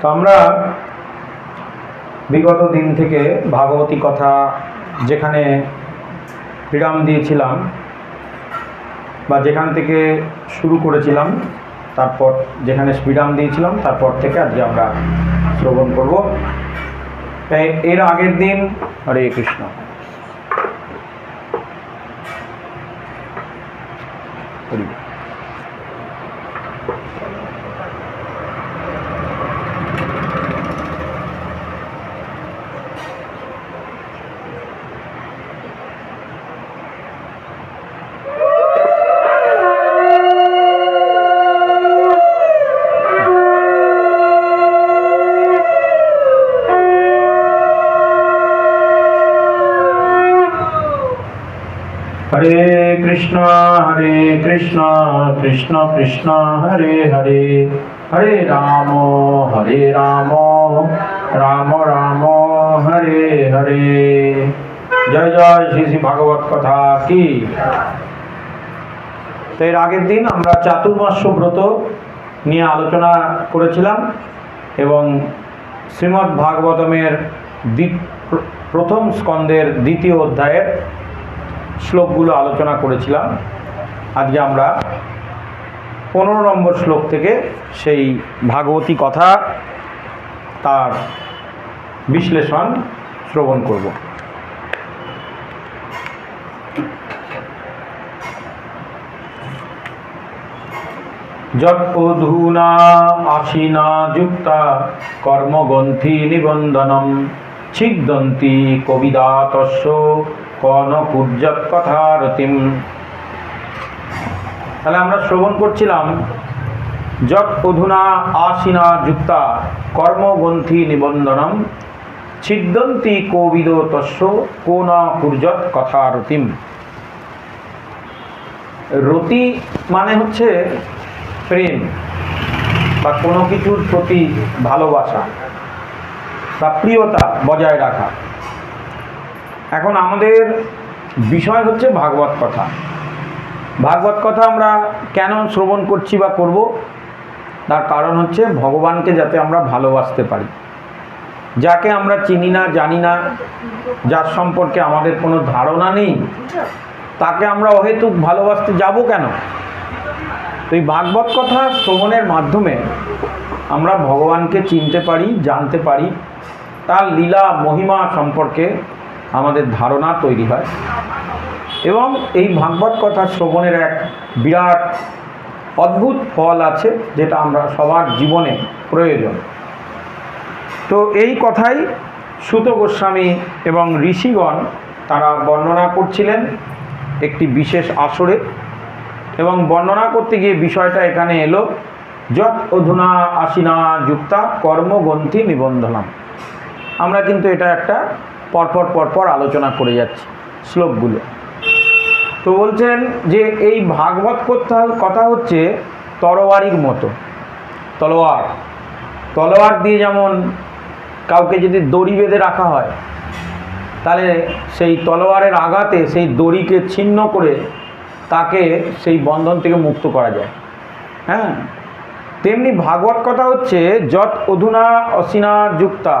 তো আমরা বিগত দিন থেকে ভাগবতী কথা যেখানে বিরাম দিয়েছিলাম বা যেখান থেকে শুরু করেছিলাম, তারপর যেখানে বিরাম দিয়েছিলাম, তারপর থেকে আজকে আমরা শ্রবণ করব। এর আগের দিন হরে কৃষ্ণ। কৃষ্ণ, হরে কৃষ্ণ কৃষ্ণ কৃষ্ণ, হরে হরে। হরে রাম হরে রাম রাম রাম, হরে হরে। জয় জয় শ্রী শ্রী ভাগবত কথা কি? তো এর আগের দিন আমরা চাতুর্মাস্য ব্রত নিয়ে আলোচনা করেছিলাম এবং শ্রীমদ্ ভাগবতমের প্রথম স্কন্দের দ্বিতীয় অধ্যায়ের শ্লোকগুলো আলোচনা করেছিলাম। আজকে আমরা পনেরো নম্বর শ্লোক থেকে সেই ভাগবতী কথা তার বিশ্লেষণ শ্রবণ করব। যৎ অধুনা আশিনা যুক্তা কর্মগ্রন্থি নিবন্ধনম ছিদ্দন্তি কবিদা তস্য কথারতিম। তাহলে আমরা শ্রবণ করছিলাম, যৎ অধুনা আসিনা যুক্তা কর্মগ্রন্থি নিবন্ধনম ছিদ্দন্তি কবিদ তস্য কোন পূর্যৎ কথারতিম। রতি মানে হচ্ছে প্রেম বা কোনো কিছুর প্রতি ভালোবাসা বা প্রিয়তা বজায় রাখা। এখন আমাদের বিষয় হচ্ছে ভাগবত কথা। ভাগবত কথা আমরা কেন শ্রবণ করছি বা করব? তার কারণ হচ্ছে ভগবানকে যাতে আমরা ভালোবাসতে পারি। যাকে আমরা চিনি না, জানি না, যার সম্পর্কে আমাদের কোনো ধারণা নেই, তাকে আমরা অহেতুক ভালোবাসতে যাব কেন? তো এই ভাগবত কথা শ্রবণের মাধ্যমে আমরা ভগবানকে চিনতে পারি, জানতে পারি। তার লীলা, মহিমা সম্পর্কে আমাদের ধারণা তৈরি হয়। এবং এই ভাগবত কথা শ্রবণের এক বিরাট অদ্ভুত ফল আছে, যেটা আমরা সবার জীবনে প্রয়োজন। তো এই কথাই সুত গোস্বামী এবং ঋষিগণ তারা বর্ণনা করছিলেন একটি বিশেষ আসরে। এবং বর্ণনা করতে গিয়ে বিষয়টা এখানে এলো, যৎ অধুনা আসিনা যুক্তা কর্মগ্রন্থি নিবন্ধনাম। আমরা কিন্তু এটা একটা পরপর পরপর আলোচনা করে যাচ্ছি শ্লোকগুলো। তো বলছেন যে এই ভাগবত কথা কথা হচ্ছে তরোয়ারির মতো। তলোয়ার। তলোয়ার দিয়ে যেমন কাউকে যদি দড়ি বেঁধে রাখা হয়, তাহলে সেই তলোয়ারের আঘাতে সেই দড়িকে ছিন্ন করে তাকে সেই বন্ধন থেকে মুক্ত করা যায়। হ্যাঁ? তেমনি ভাগবত কথা হচ্ছে যত অধুনা অসিনা যুক্তা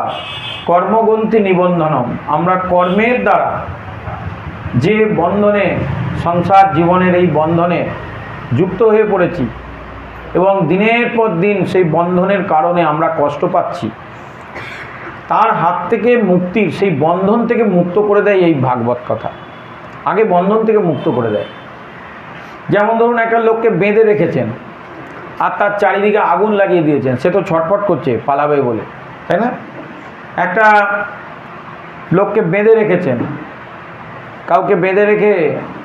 কর্মগ্রন্থি নিবন্ধনম। আমরা কর্মের দ্বারা যে বন্ধনে, সংসার জীবনের এই বন্ধনে যুক্ত হয়ে পড়েছি এবং দিনের পর দিন সেই বন্ধনের কারণে আমরা কষ্ট পাচ্ছি, তার হাত থেকে মুক্তির, সেই বন্ধন থেকে মুক্ত করে দেয় এই ভাগবত কথা। আগে বন্ধন থেকে মুক্ত করে দেয়। যেমন ধরুন একটা লোককে বেঁধে রেখেছেন আর তার চারিদিকে আগুন লাগিয়ে দিয়েছেন। সে তো ছটফট করছে, পালাবে বলে। তাই না? একটা লোককে বেঁধে রেখেছেন। কাউকে বেঁধে রেখে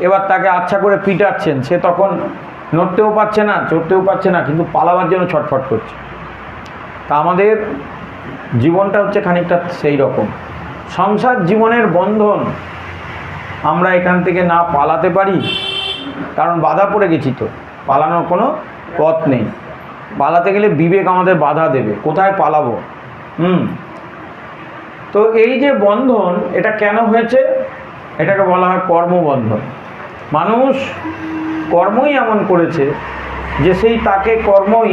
এবার তাকে আচ্ছা করে পিটাচ্ছেন। সে তখন নড়তেও পারছে না, চড়তেও পারছে না, কিন্তু পালাবার জন্য ছটফট করছে। তা আমাদের জীবনটা হচ্ছে খানিকটা সেই রকম। সংসার জীবনের বন্ধন আমরা এখান থেকে না পালাতে পারি, কারণ বাধা পড়ে গেছি তো। পালানোর কোনো পথ নেই। পালাতে গেলে বিবেক আমাদের বাধা দেবে। কোথায় পালাবো? হুম। তো এই যে বন্ধন, এটা কেন হয়েছে? এটাকে বলা হয় কর্মবন্ধন। মানুষ কর্মই এমন করেছে যে সেই তাকে কর্মই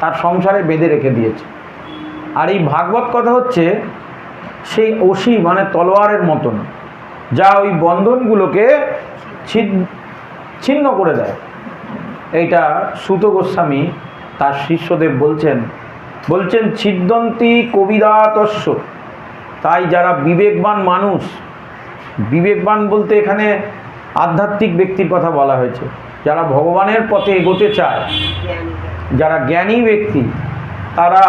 তার সংসারে বেঁধে রেখে দিয়েছে। আর এই ভাগবত কথা হচ্ছে সেই অসি মানে তলোয়ারের মতন, যা ওই বন্ধনগুলোকে ছিন্ন করে দেয়। এইটা সুত গোস্বামী তার শিষ্যদেব বলছেন বলছেন ছিদ্দন্তি কবিদাতস্য। তাই যারা বিবেকবান মানুষ, বিবেকবান বলতে এখানে আধ্যাত্মিক ব্যক্তির কথা বলা হয়েছে। যারা ভগবানের পথে এগোতে চায়, যারা জ্ঞানী ব্যক্তি, তারা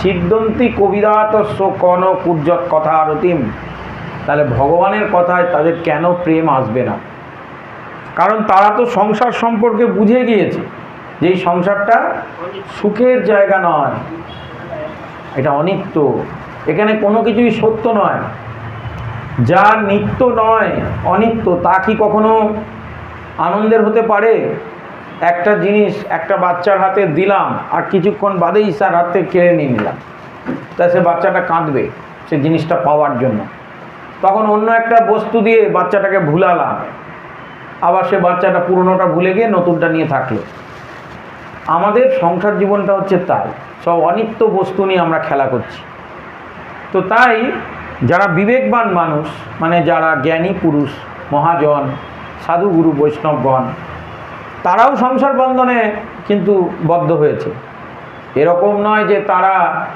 ছিদ্দন্তি কবিদাতস্য কন কুর্যত কথা আরতিম তাহলে ভগবানের কথায় তাদের কেন প্রেম আসবে না? কারণ তারা তো সংসার সম্পর্কে বুঝে গিয়েছে যে এই সংসারটা সুখের জায়গা নয়, এটা অনিত্য। এখানে কোনো কিছুই সত্য নয়। যা নিত্য নয়, অনিত্য, তা কি কখনো আনন্দের হতে পারে? একটা জিনিস একটা বাচ্চার হাতে দিলাম আর কিছুক্ষণ বাদেই তার হাত কেড়ে নিয়ে নিলাম। তা সে বাচ্চাটা কাঁদবে, সে জিনিসটা পাওয়ার জন্য। তখন অন্য একটা বস্তু দিয়ে বাচ্চাটাকে ভুলালাম। আবার সে বাচ্চাটা পুরনোটা ভুলে গিয়ে নতুনটা নিয়ে থাকল। আমাদের সংসার জীবনটা হচ্ছে তাই। সব অনিত্য বস্তু নিয়ে আমরা খেলা করছি। তো তাই যারা বিবেকবান মানুষ মানে যারা জ্ঞানী পুরুষ, মহাজন সাধুগুরু বৈষ্ণবগণ, তারাও সংসার বন্ধনে কিন্তু বদ্ধ হয়েছে। এরকম নয় যে তারা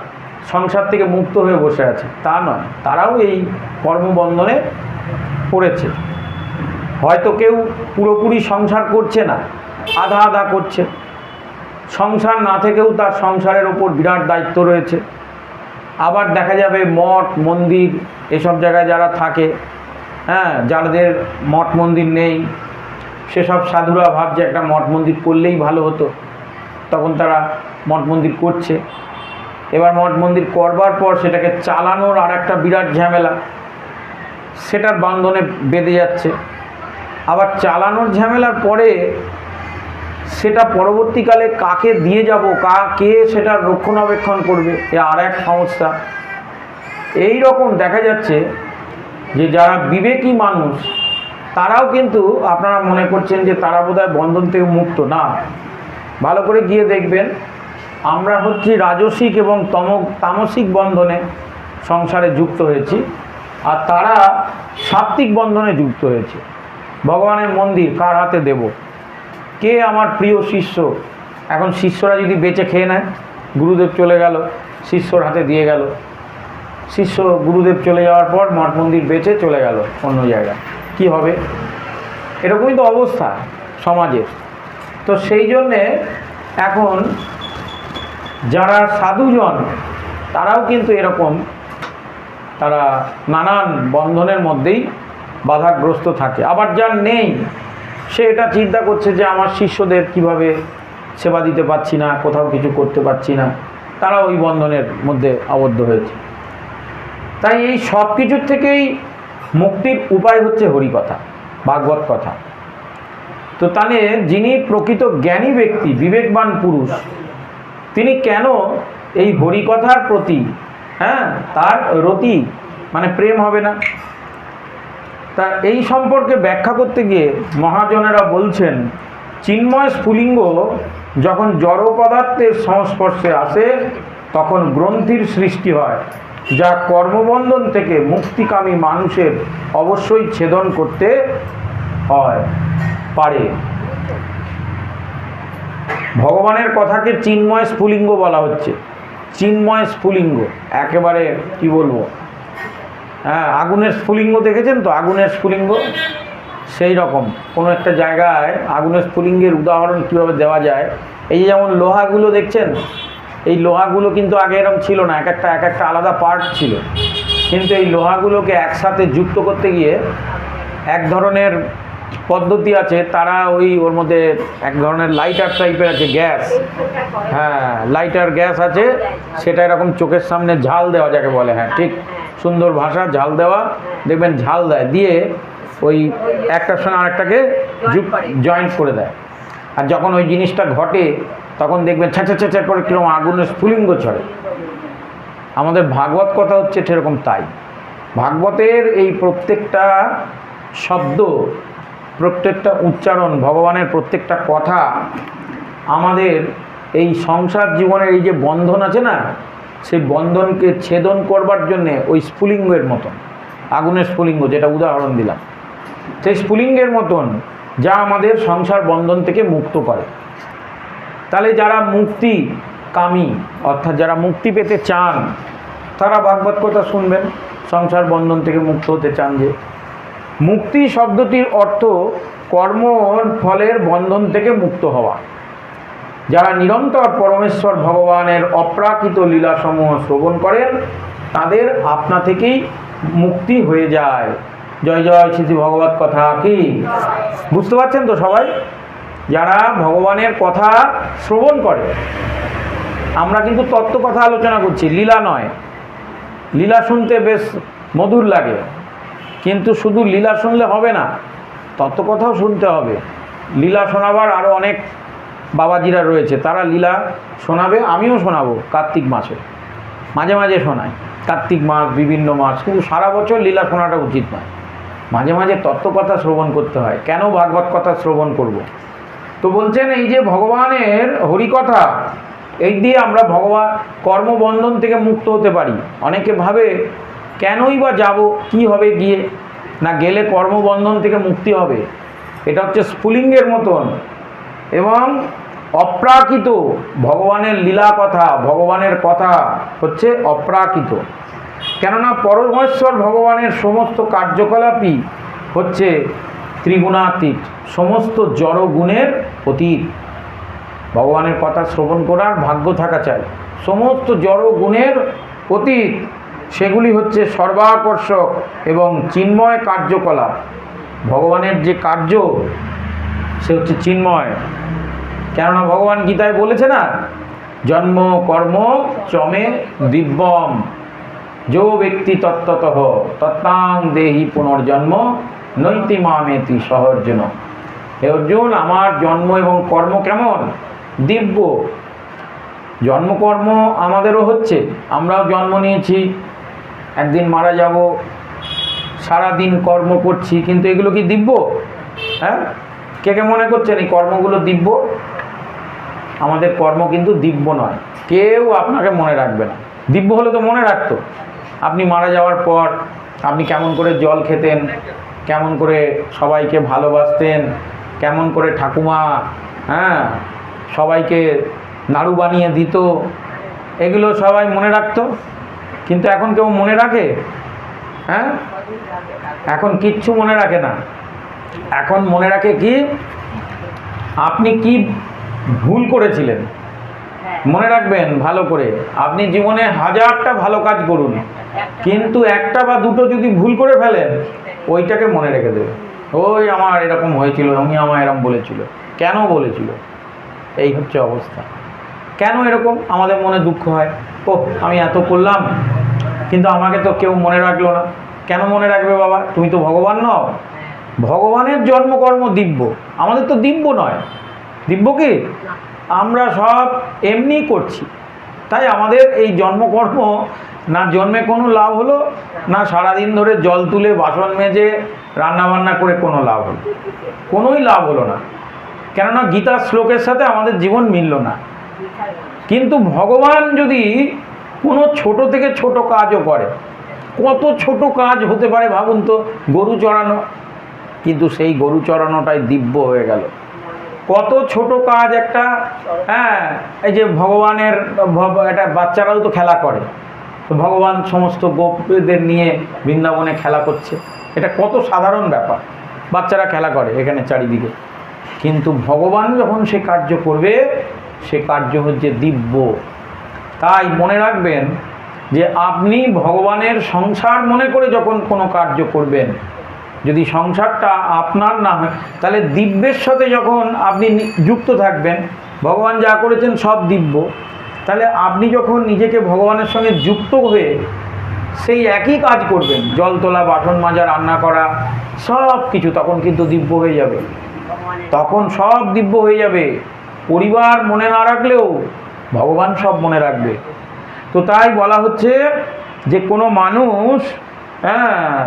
সংসার থেকে মুক্ত হয়ে বসে আছে। তা নয়। তারাও এই কর্মবন্ধনে পড়েছে। হয়তো কেউ পুরোপুরি সংসার করছে না, আধা আধা করছে। সংসার না থেকেও তার সংসারের ওপর বিরাট দায়িত্ব রয়েছে। আবার দেখা যাবে মঠ, মন্দির, এসব জায়গায় যারা থাকে হ্যাঁ যাদের মঠ মন্দির নেই, সেসব সাধুরা ভাবছে একটা মঠ মন্দির করলেই ভালো হতো। তখন তারা মঠ মন্দির করছে। এবার মঠ মন্দির করবার পর সেটাকে চালানোর আর একটা বিরাট ঝামেলা। সেটার বান্ধনে বেঁধে যাচ্ছে। আবার চালানোর ঝামেলার পরে সেটা পরবর্তীকালে কাকে দিয়ে যাব, কা, কে সেটার রক্ষণাবেক্ষণ করবে, এ আর এক সমস্যা। এই রকম দেখা যাচ্ছে যে যারা বিবেকী মানুষ, তারাও কিন্তু আপনারা মনে করছেন যে তারা বোধহয় বন্ধন থেকে মুক্ত না। ভালো করে গিয়ে দেখবেন, আমরা হচ্ছি রাজসিক এবং তম, তামসিক বন্ধনে সংসারে যুক্ত হয়েছি, আর তারা সাত্ত্বিক বন্ধনে যুক্ত হয়েছে। ভগবানের মন্দির কার হাতে দেব? কে আমার প্রিয় শিষ্য? এখন শিষ্যরা যদি বেঁচে খেয়ে নেয়, গুরুদেব চলে গেল, শিষ্যর হাতে দিয়ে গেল। শিষ্য গুরুদেব চলে যাওয়ার পর মঠ মন্দির বেঁচে চলে গেল অন্য জায়গায়। কি হবে? এরকমই তো অবস্থা সমাজের। তো সেই জন্যে এখন যারা সাধুজন, তারাও কিন্তু এরকম, তারা নানান বন্ধনের মধ্যেই বাধাগ্রস্ত থাকে। আবার যার নেই, সে এটা চিন্তা করছে যে আমার শিষ্যদের কীভাবে সেবা দিতে পারছি না, কোথাও কিছু করতে পারছি না। তারা ওই বন্ধনের মধ্যে আবদ্ধ হয়েছে। তাই এই সব কিছুর থেকেই মুক্তির উপায় হচ্ছে হরিকথা, ভাগবত কথা। তো তাহলে যিনি প্রকৃত জ্ঞানী ব্যক্তি, বিবেকবান পুরুষ, তিনি কেন এই হরিকথার প্রতি হ্যাঁ তার রতি মানে প্রেম হবে না? তা এই সম্পর্কে ব্যাখ্যা করতে গিয়ে মহাজনেরা বলছেন, চিন্ময় স্ফুলিঙ্গ যখন জড় পদার্থের সংস্পর্শে আসে, তখন গ্রন্থির সৃষ্টি হয়, যা কর্মবন্ধন থেকে মুক্তিকামী মানুষের অবশ্যই ছেদন করতে হয়, পারে। ভগবানের কথাকে চিন্ময় স্ফুলিঙ্গ বলা হচ্ছে। চিন্ময় স্ফুলিঙ্গ, একেবারে কি বলব? হ্যাঁ। আগুনের স্ফুলিঙ্গ দেখেছেন তো? আগুনের স্ফুলিঙ্গ? সেই রকম। কোনো একটা জায়গায় আগুনের স্ফুলিঙ্গের উদাহরণ কীভাবে দেওয়া যায়? এই যে যেমন লোহাগুলো দেখছেন, এই লোহাগুলো কিন্তু আগে এরকম ছিল না, এক একটা এক একটা আলাদা পার্ট ছিল। কিন্তু এই লোহাগুলোকে একসাথে যুক্ত করতে গিয়ে এক ধরনের পদ্ধতি আছে, তারা ওই ওর মধ্যে এক ধরনের লাইটার টাইপের আছে গ্যাস হ্যাঁ লাইটার গ্যাস আছে, সেটা এরকম চোখের সামনে ঝাল দেওয়া যাকে বলে হ্যাঁ ঠিক। সুন্দর ভাষা ঝাল দেওয়া দেখবেন ঝাল দেয় দিয়ে ওই একটার সঙ্গে আরেকটাকে জয়েন্ট করে। দেয়। আর যখন ওই জিনিসটা ঘটে তখন দেখবেন ছ্যাঁচা ছ্যাঁচা করে কীরকম আগুনের স্ফুলিঙ্গ ছড়ে। আমাদের ভাগবত কথা হচ্ছে সেরকম তাই। ভাগবতের এই প্রত্যেকটা শব্দ প্রত্যেকটা উচ্চারণ ভগবানের প্রত্যেকটা কথা আমাদের এই সংসার জীবনের এই যে বন্ধন আছে না সেই বন্ধনকে ছেদন করবার জন্যে ওই স্ফুলিঙ্গের মতন, আগুনের স্ফুলিঙ্গ যেটা উদাহরণ দিলাম। সেই স্ফুলিঙ্গের মতন যা আমাদের সংসার বন্ধন থেকে মুক্ত করে। তাহলে যারা মুক্তি কামী, অর্থাৎ যারা মুক্তি পেতে চান, তারা ভাগবত কথা শুনবেন, সংসার বন্ধন থেকে মুক্ত হতে চান যে। মুক্তি শব্দটির অর্থ কর্মর ফলের বন্ধন থেকে মুক্ত হওয়া। যারা নিরন্তর পরমেশ্বর ভগবানের অপ্রাকৃত লীলাসমূহ শ্রবণ করেন, তাদের আপনা থেকেই মুক্তি হয়ে যায়। জয় জয় শ্রী ভগবত কথা কি? বুঝতে পারছেন তো সবাই? যারা ভগবানের কথা শ্রবণ করে, আমরা কিন্তু তত্ত্ব কথা আলোচনা করছি, লীলা নয়। লীলা শুনতে বেশ মধুর লাগে, কিন্তু শুধু লীলা শুনলে হবে না, তত্ত্ব কথাও শুনতে হবে। লীলা শোনাবার আরও অনেক বাবাজিরা রয়েছে, তারা লীলা শোনাবে, আমিও শোনাবো কার্তিক মাসে। মাঝে মাঝে শোনাই কার্তিক মাস, বিভিন্ন মাস, কিন্তু সারা বছর লীলা শোনাটা উচিত নয়। মাঝে মাঝে তত্ত্বকথা শ্রবণ করতে হয়, কেন ভাগবত কথা শ্রবণ করব। তো বলছেন, এই যে ভগবানের হরিকথা, এই দিয়ে আমরা ভগবান কর্মবন্ধন থেকে মুক্ত হতে পারি। অনেকে ভাবে, কেনই বা যাব, কি হবে গিয়ে? না গেলে কর্মবন্ধন থেকে মুক্তি হবে? এটা হচ্ছে স্ফুলিঙ্গের মতন এবং অপ্রাকৃত ভগবানের লীলা কথা, ভগবানের কথা হচ্ছে অপ্রাকৃত। কেননা পরমেশ্বর ভগবানের সমস্ত কার্যকলাপই হচ্ছে ত্রিগুণাতীত, সমস্ত জড় গুণের অতীত। ভগবানের কথা শ্রবণ করার ভাগ্য থাকা চাই। সমস্ত জড় গুণের অতীত, সেগুলি হচ্ছে সর্বাকর্ষক এবং চিন্ময় কার্যকলাপ। ভগবানের যে কার্য, সে হচ্ছে চিন্ময়। কেননা ভগবান গীতায় বলেছে না, জন্ম কর্ম চমে দিব্যম, যো ব্যক্তি তত্ত্বত, তত্ত্বাং দেহি পুনর্জন্ম, নৈতি মামেতি সহর্জন হে অর্জুন, আমার জন্ম এবং কর্ম কেমন? দিব্য। জন্মকর্ম আমাদেরও হচ্ছে, আমরাও জন্ম নিয়েছি, একদিন মারা যাব সারা দিন কর্ম করছি, কিন্তু এগুলো কি দিব্য? হ্যাঁ? কে কে মনে করছেন এই কর্মগুলো দিব্য? আমাদের কর্ম কিন্তু দিব্য নয়। কেউ আপনাকে মনে রাখবে না। দিব্য হলে তো মনে রাখতো। আপনি মারা যাওয়ার পর আপনি কেমন করে জল খেতেন, কেমন করে সবাইকে ভালোবাসতেন, কেমন করে ঠাকুমা হ্যাঁ সবাইকে নাড়ু বানিয়ে দিত, এগুলো সবাই মনে রাখতো। কিন্তু এখন কেউ মনে রাখে? হ্যাঁ? এখন কিচ্ছু মনে রাখে না। এখন মনে রাখে কি? আপনি কি ভুল করেছিলেন। মনে রাখবেন ভালো করে। আপনি জীবনে হাজারটা ভালো কাজ করুন। কিন্তু একটা বা দুটো যদি ভুল করে ফেলেন ওইটাকে মনে রেখে দেবে ওই আমার এরকম হয়েছিল উনি আমার এরকম বলেছিল। কেন বলেছিল? এই হচ্ছে অবস্থা। কেন এরকম? আমাদের মনে দুঃখ হয়। ও আমি এত করলাম কিন্তু আমাকে তো কেউ মনে রাখল না। কেন মনে রাখবে বাবা? তুমি তো ভগবান নও। ভগবানের জন্মকর্ম দিব্য। আমাদের তো দিব্য নয়। দিব্য কি? আমরা সব এমনি করছি। তাই আমাদের এই জন্মকর্ম, না জন্মে কোনো লাভ হলো, না সারাদিন ধরে জল তুলে বাসন মেজে রান্নাবান্না করে কোনো লাভ হলো। কোনোই লাভ হলো না। কেননা গীতার শ্লোকের সাথে আমাদের জীবন মিলল না। কিন্তু ভগবান যদি কোনো ছোট থেকে ছোট কাজও করে, কত ছোট কাজ হতে পারে ভাবুন তো, গরু চড়ানো। কিন্তু সেই গরু চড়ানোটাই দিব্য হয়ে গেল। কত ছোট কাজ একটা হ্যাঁ এই যে ভগবানের একটা বাচ্চারাও তো খেলা করে। তো ভগবান সমস্ত গোপদের নিয়ে বৃন্দাবনে খেলা করছে। এটা কত সাধারণ ব্যাপার। বাচ্চারা খেলা করে এখানে চারিদিকে। কিন্তু ভগবান যখন সে কার্য করবে, সে কার্য হচ্ছে দিব্য। তাই মনে রাখবেন যে আপনি ভগবানের সংসার মনে করে যখন কোনো কার্য করবেন যদি সংসারটা আপনার না হয়, তাহলে দিব্যের সাথে যখন আপনি যুক্ত থাকবেন, ভগবান যা করেছেন সব দিব্য, তাহলে আপনি যখন নিজেকে ভগবানের সঙ্গে যুক্ত হয়ে সেই একই কাজ করবেন, জল তোলা, বাসন মাজা, রান্না করা, সব কিছু, তখন কিন্তু দিব্য হয়ে যাবে। তখন সব দিব্য হয়ে যাবে। পরিবার মনে না রাখলেও ভগবান সব মনে রাখবে। তো তাই বলা হচ্ছে যে কোনো মানুষ হ্যাঁ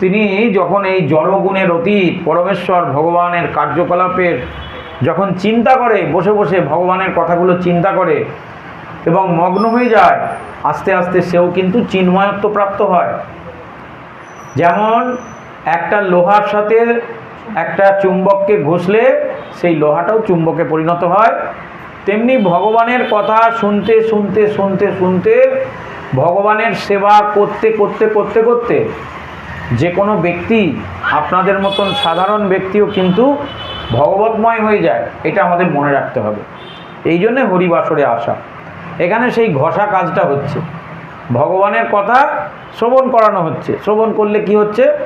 তিনি যখন এই জড়গুণের অতীত, পরমেশ্বর ভগবানের কার্যকলাপের যখন চিন্তা করে, বসে বসে ভগবানের কথাগুলো চিন্তা করে এবং মগ্ন হয়ে যায়, আস্তে আস্তে সেও কিন্তু চিন্ময়ত্ব প্রাপ্ত হয়। যেমন একটা লোহার সাথে একটা চুম্বককে ঘষলে সেই লোহাটাও চুম্বকে পরিণত হয়। তেমনি ভগবানের কথা শুনতে শুনতে শুনতে শুনতে ভগবানের সেবা করতে করতে করতে করতে যে কোনো ব্যক্তি আপনাদের মতন সাধারণ ব্যক্তিও কিন্তু ভগবতময় হয়ে যায়, এটা আমাদের মনে রাখতে হবে। এই জন্যে হরিবাসরে আসা। এখানে সেই ঘষা কাজটা হচ্ছে। ভগবানের কথা শ্রবণ করানো হচ্ছে। শ্রবণ করলে কি হচ্ছে?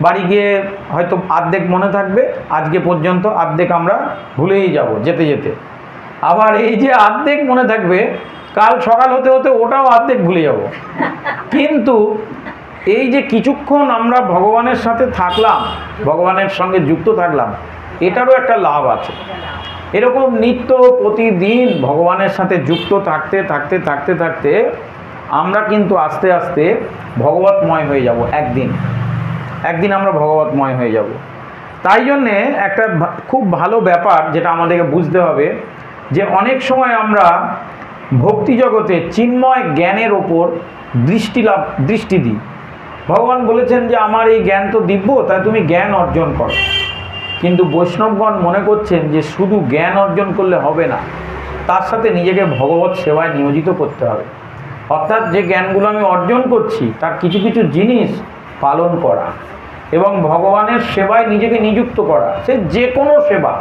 বাড়ি গিয়ে হয়তো আর্ধেক মনে থাকবে, আজকে পর্যন্ত আর্ধেক আমরা ভুলেই যাব যেতে যেতে। আবার এই যে আর্ধেক মনে থাকবে কাল সকাল হতে হতে ওটাও অর্ধেক ভুলে যাব। কিন্তু এই যে কিছুক্ষণ আমরা ভগবানের সাথে থাকলাম, ভগবানের সঙ্গে যুক্ত থাকলাম, এটারও একটা লাভ আছে। এরকম নিত্য প্রতিদিন ভগবানের সাথে যুক্ত থাকতে থাকতে থাকতে থাকতে আমরা কিন্তু আস্তে আস্তে ভগবতময় হয়ে যাব একদিন। একদিন আমরা ভগবতময় হয়ে যাব। তাই জন্যে একটা খুব ভালো ব্যাপার যেটা আমাদেরকে বুঝতে হবে যে অনেক সময় আমরা ভক্তি জগতে চিন্ময় জ্ঞানের ওপর দৃষ্টি লাভ, দৃষ্টি দিই। ভগবান বলেছেন যে, আমার এই জ্ঞান তো দিব্য, তাই তুমি জ্ঞান অর্জন করো। কিন্তু বৈষ্ণবগণ মনে করছেন যে, শুধু জ্ঞান অর্জন করলে হবে না, তার সাথে নিজেকে ভগবত সেবায় নিয়োজিত করতে হবে। অর্থাৎ যে জ্ঞানগুলো আমি অর্জন করছি, তার কিছু কিছু জিনিস পালন করা এবং ভগবানের সেবায় নিজেকে নিযুক্ত করা, সে যে কোনো সেবা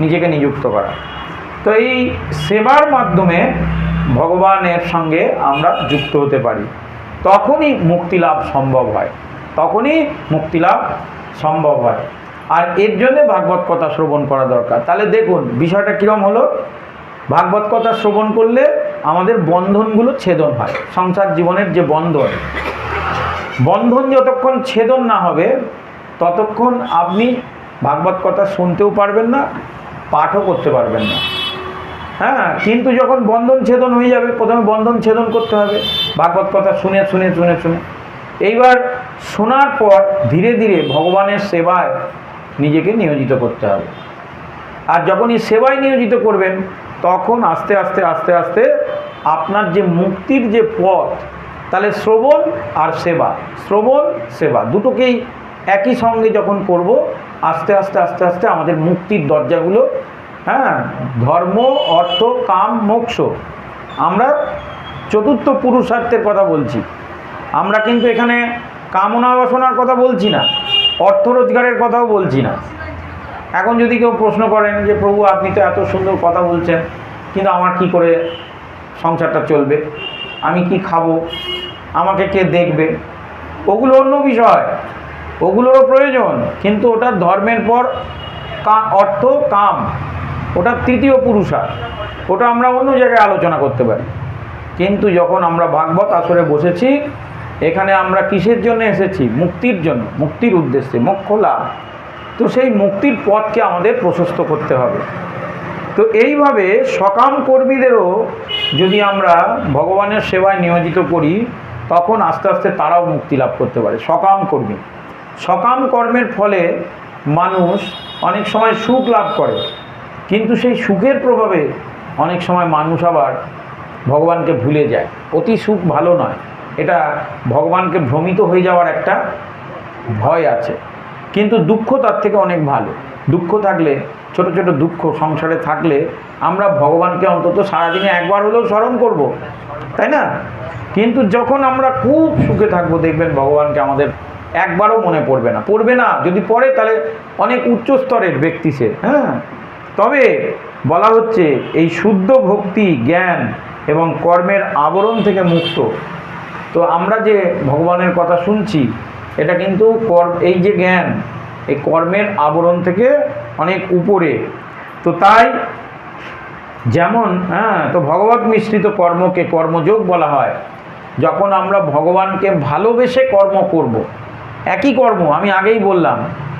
নিজেকে নিযুক্ত করা। তো এই সেবার মাধ্যমে ভগবানের সঙ্গে আমরা যুক্ত হতে পারি। তখনই মুক্তি লাভ সম্ভব হয়। তখনই মুক্তি লাভ সম্ভব হয়। আর এর জন্যে ভাগবত কথা শ্রবণ করা দরকার। তাহলে দেখুন, বিষয়টা কীরকম হলো? ভাগবত কথা শ্রবণ করলে আমাদের বন্ধনগুলো ছেদন হয়। সংসার জীবনের যে বন্ধন বন্ধন যতক্ষণ ছেদন না হবে, ততক্ষণ আপনি ভাগবত কথা শুনতেও পারবেন না, পাঠও করতে পারবেন না। হ্যাঁ কিন্তু যখন বন্ধন ছেদন হয়ে যাবে, প্রথমে বন্ধন ছেদন করতে হবে। ভাগবত কথা শুনে শুনে শুনে শুনে। এইবার শোনার পর ধীরে ধীরে ভগবানের সেবায় নিজেকে নিয়োজিত করতে হবে। আর যখন এই সেবায় নিয়োজিত করবেন, তখন আস্তে আস্তে আস্তে আস্তে আপনার যে মুক্তির যে পথ, তাহলে শ্রবণ আর সেবা, শ্রবণ, সেবা দুটোকেই একই সঙ্গে যখন করব, আস্তে আস্তে আস্তে আস্তে আমাদের মুক্তির দরজাগুলো হ্যাঁ ধর্ম, অর্থ, কাম, মোক্ষ। আমরা চতুর্থ পুরুষার্থের কথা বলছি। আমরা কিন্তু এখানে কামনা বাসনার কথা বলছি না, অর্থ রোজগারের কথাও বলছি না। এখন যদি কেউ প্রশ্ন করেন যে, প্রভু, আপনি তো এত সুন্দর কথা বলছেন, কিন্তু আমার কি করে সংসারটা চলবে? আমি কি খাব? আমাকে কে দেখবে? ওগুলো অন্য বিষয়। ওগুলোরও প্রয়োজন, কিন্তু ওটা ধর্মের পর কা, অর্থ, কাম। ওটা তৃতীয় পুরুষার ওটা আমরা অন্য জায়গায় আলোচনা করতে পারি। কিন্তু যখন আমরা ভাগবত আসরে বসেছি, এখানে আমরা কিসের জন্য এসেছি? মুক্তির জন্য, মুক্তির উদ্দেশ্যে মোক্ষ লাভ তো সেই মুক্তির পথকে আমাদের প্রশস্ত করতে হবে। তো এইভাবে সকাম কর্মীদেরও যদি আমরা ভগবানের সেবায় নিয়োজিত করি, তখন আস্তে আস্তে তারাও মুক্তি লাভ করতে পারে, সকাম কর্মী। সকাম কর্মের ফলে মানুষ অনেক সময় সুখ লাভ করে। কিন্তু সেই সুখের প্রভাবে অনেক সময় মানুষ আবার ভগবানকে ভুলে যায়। অতি সুখ ভালো নয়। এটা ভগবানকে ভ্রমিত হয়ে যাওয়ার একটা ভয় আছে। কিন্তু দুঃখ তার থেকে অনেক ভালো। দুঃখ থাকলে, ছোট ছোট দুঃখ সংসারে থাকলে আমরা ভগবানকে অন্তত সারাদিনে একবার হলেও স্মরণ করব। তাই না? কিন্তু যখন আমরা খুব সুখে থাকব, দেখবেন ভগবানকে আমাদের একবারও মনে পড়বে না। পড়বে না। যদি পড়ে, তাহলে অনেক উচ্চ স্তরের ব্যক্তি সে। হ্যাঁ? তবে বলা হচ্ছে এই শুদ্ধ ভক্তি, জ্ঞান এবং কর্মের আবরণ থেকে মুক্ত। তো আমরা যে ভগবানের কথা শুনছি, এটা কিন্তু কর, এই যে জ্ঞান, এই কর্মের আবরণ থেকে অনেক উপরে। তো তাই যেমন হ্যাঁ তো ভগবত মিশ্রিত কর্মকে কর্মযোগ বলা হয়। যখন আমরা ভগবানকে ভালোবেসে কর্ম করব। একই কর্ম, আমি আগেই বললাম,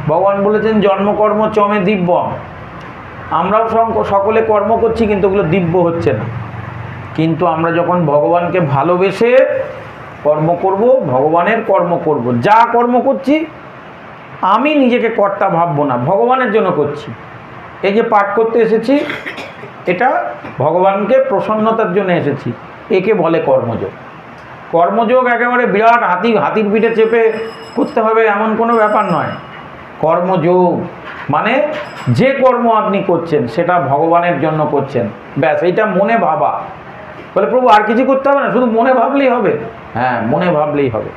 ভগবান বলেছেন জন্মকর্ম চমে দিব্য আমরাও সকলে কর্ম করছি, কিন্তু ওগুলো দিব্য হচ্ছে না। কিন্তু আমরা যখন ভগবানকে ভালোবেসে কর্ম করব, ভগবানের কর্ম করব, যা কর্ম করছি, আমি নিজেকে কর্তা ভাববো না, ভগবানের জন্য করছি। এই যে পাঠ করতে এসেছি, এটা ভগবানকে প্রসন্নতার জন্য এসেছি, একে বলে কর্মযোগ। কর্মযোগ একেবারে বিরাট হাতি হাতির পিঠে চেপে করতে হবে, এমন কোনো ব্যাপার নয়। কর্মযোগ মানে যে কর্ম আপনি করছেন, সেটা ভগবানের জন্য করছেন। ব্যাস, এইটা মনে ভাবা। বলে, প্রভু, আর কিছু করতে হবে না, শুধু মনে ভাবলেই হবে? হ্যাঁ মনে ভাবলেই হবে।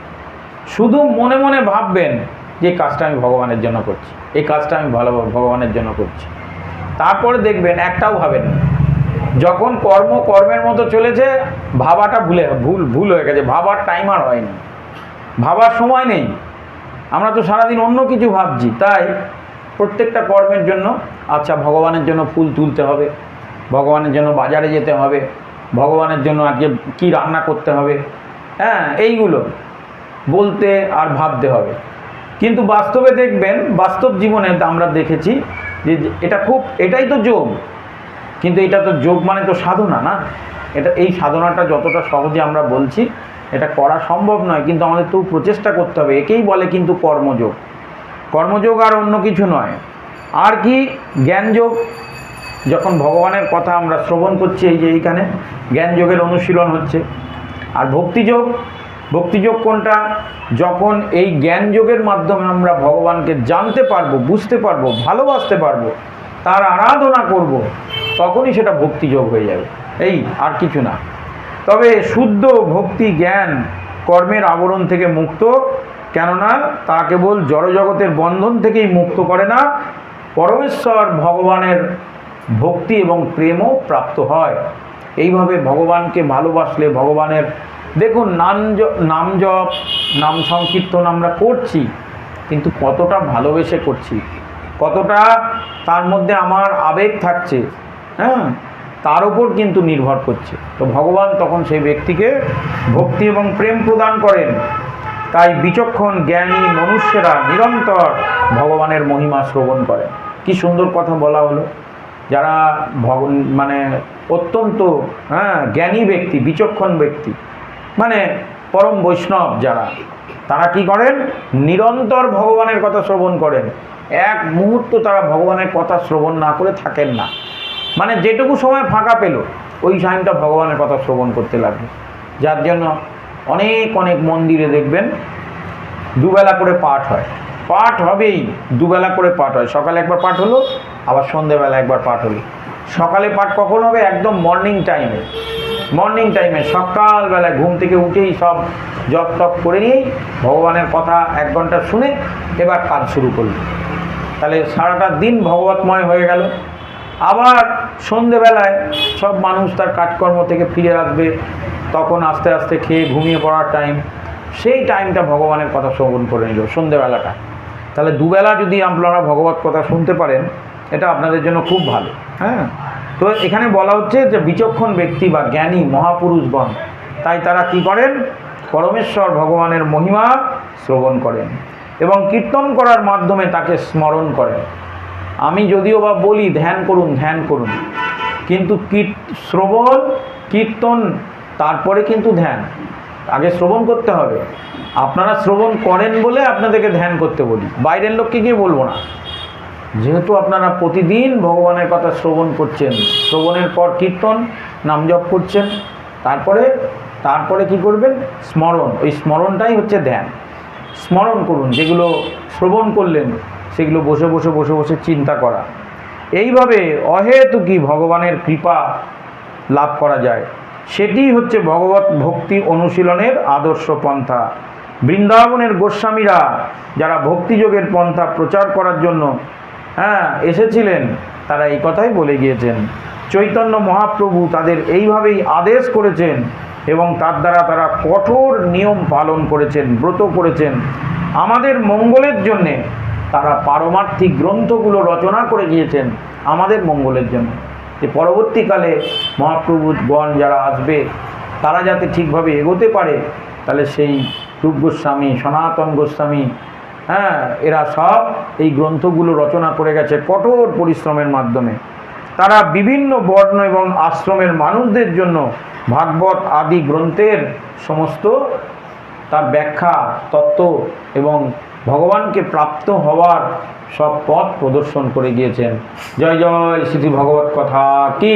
শুধু মনে মনে ভাববেন যে কাজটা আমি ভগবানের জন্য করছি। এই কাজটা আমি ভালো, ভগবানের জন্য করছি। তারপরে দেখবেন, একটাও ভাবেন না। যখন কর্ম, কর্মের মতো চলেছে, ভাবাটা ভুলে, ভুল ভুল হয়ে গেছে। ভাবার টাইম আর হয়নি। ভাবার সময় নেই। আমরা তো সারাদিন অন্য কিছু ভাবছি। তাই প্রত্যেকটা কর্মের জন্য আচ্ছা ভগবানের জন্য ফুল তুলতে হবে, ভগবানের জন্য বাজারে যেতে হবে, ভগবানের জন্য আজকে কী রান্না করতে হবে হ্যাঁ এইগুলো বলতে আর ভাবতে হবে। কিন্তু বাস্তবে দেখবেন, বাস্তব জীবনে আমরা দেখেছি যে এটা খুব, এটাই তো যোগ। কিন্তু এটা তো যোগ মানে তো সাধনা না? এটা, এই সাধনাটা যতটা সহজে আমরা বলছি, এটা করা সম্ভব নয়, কিন্তু আমাদের তো প্রচেষ্টা করতে হবে। একেই বলে কিন্তু কর্মযোগ। কর্মযোগ আর অন্য কিছু নয়। আর কি জ্ঞানযোগ? যখন ভগবানের কথা আমরা শ্রবণ করছি এই যে এইখানে, জ্ঞানযোগের অনুশীলন হচ্ছে। আর ভক্তিযোগ? ভক্তিযোগ কোনটা? যখন এই জ্ঞানযোগের মাধ্যমে আমরা ভগবানকে জানতে পারব, বুঝতে পারব, ভালোবাসতে পারব, তার আরাধনা করব, তখনই সেটা ভক্তিযোগ হয়ে যাবে। এই আর কিছু না। তবে শুদ্ধ ভক্তি জ্ঞান কর্মের আবরণ থেকে মুক্ত কেননা তা কেবল জড়জগতের বন্ধন থেকেই মুক্ত করে না, পরমেশ্বর ভগবানের ভক্তি এবং প্রেমও প্রাপ্ত হয়। এইভাবে ভগবানকে ভালোবাসলে ভগবানের, দেখুন নাম নাম জপ, নাম সংকীর্তন আমরা করছি, কিন্তু কতটা ভালোবেসে করছি, কতটা তার মধ্যে আমার আবেগ থাকছে হ্যাঁ? তার উপর কিন্তু নির্ভর করছে। তো ভগবান তখন সেই ব্যক্তিকে ভক্তি এবং প্রেম প্রদান করেন। তাই বিচক্ষণ জ্ঞানী মনুষ্যরা নিরন্তর ভগবানের মহিমা শ্রবণ করে। কি সুন্দর কথা বলা হলো। যারা ভগ মানে অত্যন্ত হ্যাঁ জ্ঞানী ব্যক্তি, বিচক্ষণ ব্যক্তি মানে পরম বৈষ্ণব যারা, তারা কি করেন? নিরন্তর ভগবানের কথা শ্রবণ করেন। এক মুহূর্ত তারা ভগবানের কথা শ্রবণ না করে থাকেন না। মানে যেটুকু সময় ফাঁকা পেল, ওই টাইমটা ভগবানের কথা শ্রবণ করতে লাগবে যার জন্য অনেক অনেক মন্দিরে দেখবেন দুবেলা করে পাঠ হয়। পাঠ হবেই, দুবেলা করে পাঠ হয়। সকালে একবার পাঠ হলো, আবার সন্ধেবেলা একবার পাঠ হলো। সকালে পাঠ কখন হবে? একদম মর্নিং টাইমে মর্নিং টাইমে সকালবেলায় ঘুম থেকে উঠেই সব জপ টপ করে নিয়েই ভগবানের কথা এক ঘণ্টা শুনে এবার কাজ শুরু করল। তাহলে সারাটা দিন ভগবতময় হয়ে গেল। আবার সন্ধেবেলায় সব মানুষ তার কাজকর্ম থেকে ফিরে আসবে। তখন আস্তে আস্তে খেয়ে ঘুমিয়ে পড়ার টাইম সেই টাইমটা ভগবানের কথা শ্রবণ করে নিল, সন্ধেবেলাটা। তাহলে দুবেলা যদি আপনারা ভগবত কথা শুনতে পারেন, এটা আপনাদের জন্য খুব ভালো। হ্যাঁ? তো এখানে বলা হচ্ছে যে বিচক্ষণ ব্যক্তি বা জ্ঞানী মহাপুরুষগণ তাই তারা কি করেন? পরমেশ্বর ভগবানের মহিমা শ্রবণ করেন এবং কীর্তন করার মাধ্যমে তাকে স্মরণ করেন। আমি যদিও বা বলি, ধ্যান করুন ধ্যান করুন, কিন্তু কীর শ্রবণ, কীর্তন তারপরে কিন্তু ধ্যান। আগে শ্রবণ করতে হবে। আপনারা শ্রবণ করেন বলে আপনাদেরকে ধ্যান করতে বলি। বাইরের লোককে গিয়ে বলব না। যেহেতু আপনারা প্রতিদিন ভগবানের কথা শ্রবণ করছেন, শ্রবণের পর কীর্তন, নাম জপ করছেন, তারপরে তারপরে কি করবেন? স্মরণ। ওই স্মরণটাই হচ্ছে ধ্যান। স্মরণ করুন, যেগুলো শ্রবণ করলেন, সেগুলো বসে বসে বসে বসে চিন্তা করা। এইভাবে অহেতুকি ভগবানের কৃপা লাভ করা যায়। সেটি হচ্ছে ভগবত ভক্তি অনুশীলনের আদর্শ পন্থা। বৃন্দাবনের গোস্বামীরা যারা ভক্তিযোগের পন্থা প্রচার করার জন্য হ্যাঁ এসেছিলেন, তারা এই কথাই বলে গিয়েছেন। চৈতন্য মহাপ্রভু তাদের এইভাবেই আদেশ করেছেন এবং তার দ্বারা তারা কঠোর নিয়ম পালন করেছেন, ব্রত করেছেন। আমাদের মঙ্গলের জন্যে তারা পারমার্থিক গ্রন্থগুলো রচনা করে গিয়েছেন, আমাদের মঙ্গলের জন্য। যে পরবর্তীকালে মহাপ্রভুগণ যারা আসবে, তারা যাতে ঠিকভাবে এগোতে পারে, তাহলে সেই রূপ গোস্বামী সনাতন গোস্বামী হ্যাঁ এরা সব এই গ্রন্থগুলো রচনা করে গেছে কঠোর পরিশ্রমের মাধ্যমে। তারা বিভিন্ন বর্ণ এবং আশ্রমের মানুষদের জন্য ভাগবত আদি গ্রন্থের সমস্ত তার ব্যাখ্যা, তত্ত্ব এবং ভগবানকে প্রাপ্ত হওয়ার সব পথ প্রদর্শন করে গিয়েছেন। জয় জয় শ্রী ভগবত কথা কি?